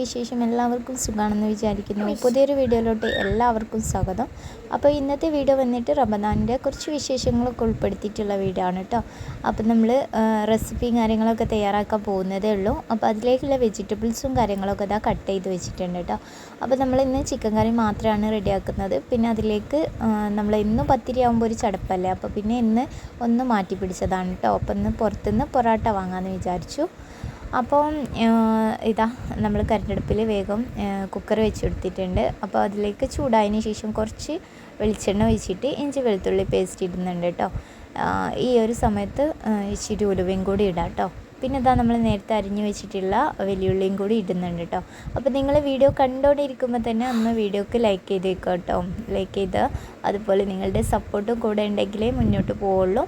വിശേഷം? എല്ലാവർക്കും സുഖമാണെന്ന് വിചാരിക്കുന്നു. പുതിയൊരു വീഡിയോയിലോട്ട് എല്ലാവർക്കും സ്വാഗതം. അപ്പോൾ ഇന്നത്തെ വീഡിയോ വന്നിട്ട് റമദാനിന്റെ കുറച്ച് വിശേഷങ്ങളൊക്കെ ഉൾപ്പെടുത്തിയിട്ടുള്ള വീഡിയോ ആണ് കേട്ടോ. അപ്പോൾ നമ്മൾ റെസിപ്പിയും കാര്യങ്ങളൊക്കെ തയ്യാറാക്കാൻ പോകുന്നതേ ഉള്ളൂ. അപ്പോൾ അതിലേക്കുള്ള വെജിറ്റബിൾസും കാര്യങ്ങളൊക്കെ ഇതാ കട്ട് ചെയ്ത് വെച്ചിട്ടുണ്ട് കേട്ടോ. അപ്പോൾ നമ്മൾ ഇന്ന് ചിക്കൻ കറി മാത്രമാണ് റെഡിയാക്കുന്നത്. പിന്നെ അതിലേക്ക് നമ്മൾ ഇന്ന് പത്തിരി ആകുമ്പോൾ ഒരു ചടപ്പല്ലേ? അപ്പോൾ പിന്നെ ഇന്ന് ഒന്ന് മാറ്റി പിടിച്ചതാണ് കേട്ടോ. അപ്പോൾ ഇന്ന് പുറത്തുനിന്ന് പൊറോട്ട വാങ്ങാമെന്ന് വിചാരിച്ചു. അപ്പോൾ ഇതാ നമ്മൾ കരണ്ടടുപ്പിൽ വേഗം കുക്കർ വെച്ചെടുത്തിട്ടുണ്ട്. അപ്പോൾ അതിലേക്ക് ചൂടായതിന് ശേഷം കുറച്ച് വെളിച്ചെണ്ണ ഒഴിച്ചിട്ട് ഇഞ്ചി വെളുത്തുള്ളി പേസ്റ്റ് ഇടുന്നുണ്ട് കേട്ടോ. ഈ ഒരു സമയത്ത് ഇച്ചിരി ഉലുവയും കൂടി ഇടാം കേട്ടോ. പിന്നെ ഇതാ നമ്മൾ നേരത്തെ അരിഞ്ഞു വെച്ചിട്ടുള്ള വെല്ലുള്ളിയും കൂടി ഇടുന്നുണ്ട് കേട്ടോ. അപ്പോൾ നിങ്ങൾ വീഡിയോ കണ്ടുകൊണ്ടിരിക്കുമ്പോൾ തന്നെ ഒന്ന് വീഡിയോക്ക് ലൈക്ക് ചെയ്തേക്കാം കേട്ടോ. ലൈക്ക് ചെയ്ത് അതുപോലെ നിങ്ങളുടെ സപ്പോർട്ടും കൂടെ ഉണ്ടെങ്കിലേ മുന്നോട്ട് പോവുള്ളൂ.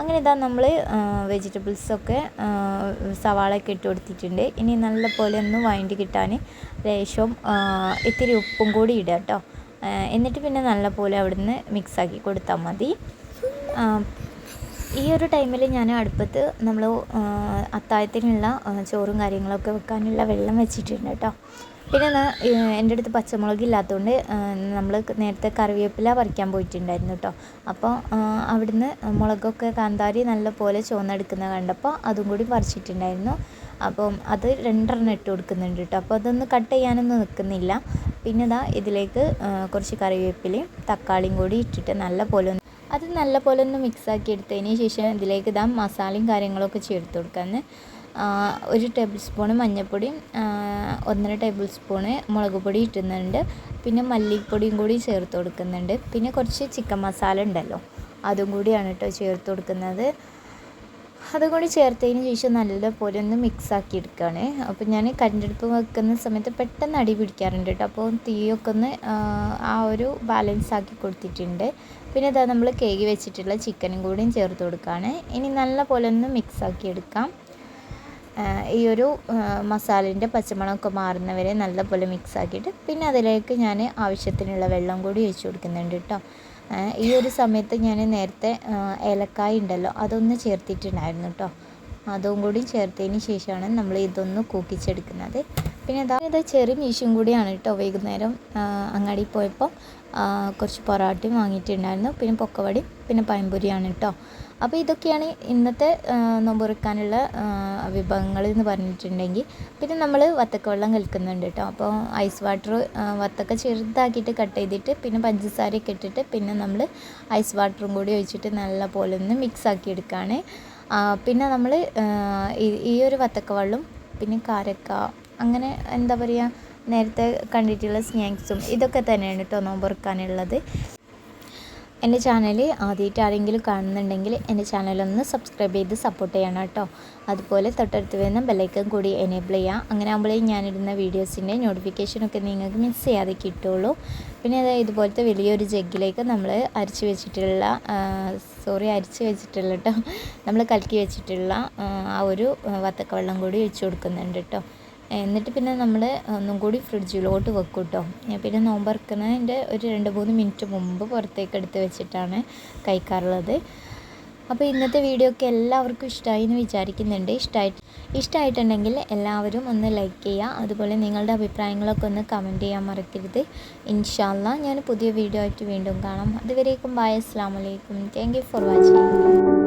അങ്ങനെ ഇതാ നമ്മൾ വെജിറ്റബിൾസൊക്കെ സവാളയൊക്കെ ഇട്ട് കൊടുത്തിട്ടുണ്ട്. ഇനി നല്ല പോലെ ഒന്ന് വഴണ്ടി കിട്ടാൻ ലേശം ഇത്തിരി ഉപ്പും കൂടി ഇടുക കേട്ടോ എന്നിട്ട് പിന്നെ നല്ല പോലെ അവിടുന്ന് മിക്സാക്കി കൊടുത്താൽ മതി. ഈ ഒരു ടൈമിൽ ഞാൻ അടുപ്പത്ത് നമ്മൾ അത്താഴത്തിനുള്ള ചോറും കാര്യങ്ങളൊക്കെ വെക്കാനുള്ള വെള്ളം വെച്ചിട്ടുണ്ട് കേട്ടോ പിന്നെ എന്റെ അടുത്ത് പച്ചമുളക് ഇല്ലാത്തതുകൊണ്ട് നമ്മൾ നേരത്തെ കറിവേപ്പില പറിക്കാൻ പോയിട്ടുണ്ടായിരുന്നു കേട്ടോ അപ്പോൾ അവിടുന്ന് മുളകൊക്കെ കാന്താരി നല്ല പോലെ ചുവന്നെടുക്കുന്നത് കണ്ടപ്പോൾ അതും കൂടി പറിച്ചിട്ടുണ്ടായിരുന്നു. അപ്പം അത് രണ്ടെണ്ണം ഇട്ട് കൊടുക്കുന്നുണ്ട് കേട്ടോ അപ്പോൾ അതൊന്ന് കട്ട് ചെയ്യാനൊന്നും നിൽക്കുന്നില്ല പിന്നെ ഇതാ ഇതിലേക്ക് കുറച്ച് കറിവേപ്പിലയും തക്കാളിയും കൂടി ഇട്ടിട്ട് നല്ല പോലെ അത് നല്ലപോലെ ഒന്ന് മിക്സാക്കി എടുത്തതിന് ശേഷം ഇതിലേക്ക് ഇതാ മസാലയും കാര്യങ്ങളൊക്കെ ചേർത്ത് കൊടുക്കാമെന്ന് ഒരു ടേബിൾ സ്പൂണ് മഞ്ഞൾപ്പൊടി ഒന്നര ടേബിൾ സ്പൂണ് മുളക് പൊടി ഇട്ടുന്നുണ്ട് പിന്നെ മല്ലിപ്പൊടിയും കൂടി ചേർത്ത് കൊടുക്കുന്നുണ്ട്. പിന്നെ കുറച്ച് ചിക്കൻ മസാല ഉണ്ടല്ലോ അതും കൂടിയാണ് കേട്ടോ ചേർത്ത് കൊടുക്കുന്നത്. അതും കൂടി ചേർത്തതിന് ശേഷം നല്ലപോലെ ഒന്ന് മിക്സ് ആക്കി എടുക്കുകയാണ്. അപ്പോൾ ഞാൻ കരണ്ടടുപ്പ് വെക്കുന്ന സമയത്ത് പെട്ടെന്ന് അടി പിടിക്കാറുണ്ട് കേട്ടോ. അപ്പോൾ തീയൊക്കെ ഒന്ന് ആ ഒരു ബാലൻസ് ആക്കി കൊടുത്തിട്ടുണ്ട്. പിന്നെ ഇതാ നമ്മൾ കേക്ക് വെച്ചിട്ടുള്ള ചിക്കനും കൂടിയും ചേർത്ത് കൊടുക്കുകയാണ്. ഇനി നല്ലപോലെ ഒന്ന് മിക്സ് ആക്കി എടുക്കാം. ഈ ഒരു മസാലേന്റെ പച്ചമണമൊക്കെ മാറുന്നവരെ നല്ലപോലെ മിക്സ് ആക്കിയിട്ട് പിന്നെ അതിലേക്ക് ഞാൻ ആവശ്യത്തിനുള്ള വെള്ളം കൂടി ഒഴിച്ചു കൊടുക്കുന്നുണ്ട് കേട്ടോ. ഈ ഒരു സമയത്ത് ഞാൻ നേരത്തെ ഏലക്കായ ഉണ്ടല്ലോ അതൊന്ന് ചേർത്തിട്ടുണ്ടായിരുന്നു കേട്ടോ അതും കൂടി ചേർത്തതിന് ശേഷമാണ് നമ്മൾ ഇതൊന്ന് കൂക്കിച്ചെടുക്കുന്നത്. പിന്നെ ഇതാ ഇത് മീശും കൂടിയാണ് കേട്ടോ വൈകുന്നേരം അങ്ങാടി പോയപ്പോൾ കുറച്ച് പൊറാട്ടയും വാങ്ങിയിട്ടുണ്ടായിരുന്നു. പിന്നെ പൊക്കവടി പിന്നെ പഴംപൊരിയാണ് കേട്ടോ അപ്പോൾ ഇതൊക്കെയാണ് ഇന്നത്തെ നോമ്പുറക്കാനുള്ള വിഭവങ്ങൾ എന്ന് പറഞ്ഞിട്ടുണ്ടെങ്കിൽ. പിന്നെ നമ്മൾ വത്തക്ക വെള്ളം കലക്കുന്നുണ്ട് കേട്ടോ. അപ്പോൾ ഐസ് വാട്ടർ വത്തക്ക ചെറുതാക്കിയിട്ട് കട്ട് ചെയ്തിട്ട് പിന്നെ പഞ്ചസാരയൊക്കെ ഇട്ടിട്ട് പിന്നെ നമ്മൾ ഐസ് വാട്ടറും കൂടി ഒഴിച്ചിട്ട് നല്ല പോലെ ഒന്ന് മിക്സ് ആക്കി എടുക്കുകയാണ്. പിന്നെ നമ്മൾ ഈ ഒരു വത്തക്ക വെള്ളം പിന്നെ കാരക്ക അങ്ങനെ എന്താ പറയുക നേരത്തെ കണ്ടിട്ടുള്ള സ്നാക്സും ഇതൊക്കെ തന്നെയാണ് കേട്ടോ നോമ്പുറക്കാനുള്ളത് എന്റെ ചാനൽ ആദ്യമായിട്ട് ആരെങ്കിലും കാണുന്നുണ്ടെങ്കിൽ എന്റെ ചാനലൊന്ന് സബ്സ്ക്രൈബ് ചെയ്ത് സപ്പോർട്ട് ചെയ്യണം കേട്ടോ. അതുപോലെ തൊട്ടടുത്ത് വരുന്ന ബെല്ലൈക്കൻ കൂടി എനേബിൾ ചെയ്യാം. അങ്ങനെ ആകുമ്പോഴേ ഞാനിടുന്ന വീഡിയോസിന്റെ നോട്ടിഫിക്കേഷനൊക്കെ നിങ്ങൾക്ക് മിസ് ചെയ്യാതെ കിട്ടുള്ളൂ. പിന്നെ അതായത് ഇതുപോലത്തെ വലിയൊരു ജഗ്ഗിലേക്ക് നമ്മൾ അരിച്ച് വെച്ചിട്ടുള്ള സോറി അരിച്ച് വെച്ചിട്ടുള്ള കേട്ടോ നമ്മൾ കലക്കി വെച്ചിട്ടുള്ള ആ ഒരു വത്തക്ക വെള്ളം കൂടി ഒഴിച്ചു കൊടുക്കുന്നുണ്ട് കേട്ടോ എന്നിട്ട് പിന്നെ നമ്മൾ ഒന്നും കൂടി ഫ്രിഡ്ജിലോട്ട് വെക്കും കേട്ടോ പിന്നെ നോമ്പറക്കുന്നതിന്റെ ഒരു രണ്ട് മൂന്ന് മിനിറ്റ് മുമ്പ് പുറത്തേക്ക് എടുത്ത് വെച്ചിട്ടാണ് കഴിക്കാറുള്ളത്. അപ്പോൾ ഇന്നത്തെ വീഡിയോ ഒക്കെ എല്ലാവർക്കും ഇഷ്ടമായി എന്ന് വിചാരിക്കുന്നുണ്ട്. ഇഷ്ടമായിട്ട് ഇഷ്ടമായിട്ടുണ്ടെങ്കിൽ എല്ലാവരും ഒന്ന് ലൈക്ക് ചെയ്യുക. അതുപോലെ നിങ്ങളുടെ അഭിപ്രായങ്ങളൊക്കെ ഒന്ന് കമന്റ് ചെയ്യാൻ മറക്കരുത്. ഇൻഷാല്ല ഞാൻ പുതിയ വീഡിയോ ആയിട്ട് വീണ്ടും കാണാം. അതുവരേക്കും ബായ് അസ്സാം വലൈക്കും താങ്ക് യു ഫോർ വാച്ചിങ്